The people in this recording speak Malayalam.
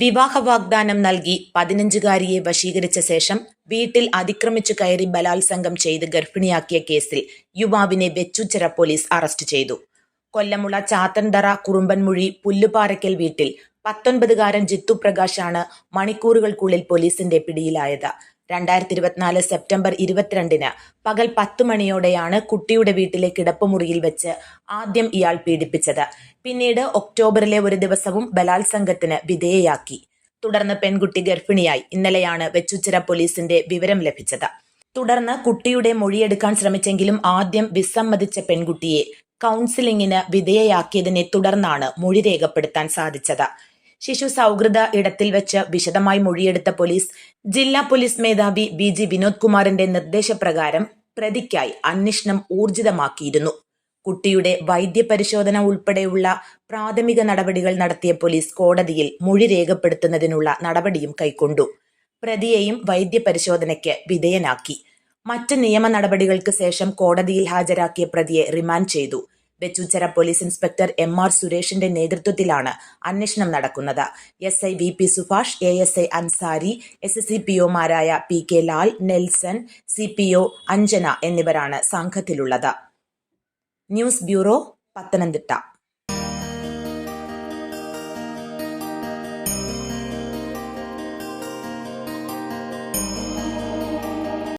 വിവാഹ വാഗ്ദാനം നൽകി പതിനഞ്ചുകാരിയെ വശീകരിച്ച ശേഷം വീട്ടിൽ അതിക്രമിച്ചു കയറി ബലാത്സംഗം ചെയ്ത് ഗർഭിണിയാക്കിയ കേസിൽ യുവാവിനെ വെച്ചുച്ചിറ പോലീസ് അറസ്റ്റ് ചെയ്തു. കൊല്ലമുള ചാത്തൻതറ കുറുമ്പൻമുഴി പുല്ലുപാറയ്ക്കൽ വീട്ടിൽ പത്തൊൻപതുകാരൻ ജിത്തു പ്രകാശാണ് മണിക്കൂറുകൾക്കുള്ളിൽ പോലീസിന്റെ പിടിയിലായത്. രണ്ടായിരത്തി ഇരുപത്തിനാല് സെപ്റ്റംബർ ഇരുപത്തിരണ്ടിന് പകൽ പത്ത് മണിയോടെയാണ് കുട്ടിയുടെ വീട്ടിലെ കിടപ്പുമുറിയിൽ വെച്ച് ആദ്യം ഇയാൾ പീഡിപ്പിച്ചത്. പിന്നീട് ഒക്ടോബറിലെ ഒരു ദിവസവും ബലാത്സംഗത്തിന് വിധേയയാക്കി. തുടർന്ന് പെൺകുട്ടി ഗർഭിണിയായി. ഇന്നലെയാണ് വെച്ചുച്ചിറ പോലീസിന്റെ വിവരം ലഭിച്ചത്. തുടർന്ന് കുട്ടിയുടെ മൊഴിയെടുക്കാൻ ശ്രമിച്ചെങ്കിലും ആദ്യം വിസമ്മതിച്ച പെൺകുട്ടിയെ കൗൺസിലിംഗിന് വിധേയയാക്കിയതിനെ തുടർന്നാണ് മൊഴി രേഖപ്പെടുത്താൻ സാധിച്ചത്. ശിശു സൗഹൃദ ഇടത്തിൽ വെച്ച് വിശദമായി മൊഴിയെടുത്ത പോലീസ് ജില്ലാ പോലീസ് മേധാവി ബി ജി വിനോദ് കുമാറിന്റെ നിർദ്ദേശപ്രകാരം പ്രതിക്കായി അന്വേഷണം ഊർജിതമാക്കിയിരുന്നു. കുട്ടിയുടെ വൈദ്യപരിശോധന ഉൾപ്പെടെയുള്ള പ്രാഥമിക നടപടികൾ നടത്തിയ പോലീസ് കോടതിയിൽ മൊഴി രേഖപ്പെടുത്തുന്നതിനുള്ള നടപടിയും കൈക്കൊണ്ടു. പ്രതിയെയും വൈദ്യപരിശോധനയ്ക്ക് വിധേയനാക്കി. മറ്റ് നിയമ നടപടികൾക്ക് ശേഷം കോടതിയിൽ ഹാജരാക്കിയ പ്രതിയെ റിമാൻഡ് ചെയ്തു. Vechoochira police inspector M R സുരേഷിന്റെ നേതൃത്വത്തിലാണ് അന്വേഷണം നടക്കുന്നത്. S I V P Subhash A S I Ansari S C P ഒമാരായ P K Lal Nelson C P O Anjana എന്നിവരാണ് സംഘത്തിലുള്ളത്. News bureau Pathanamthitta.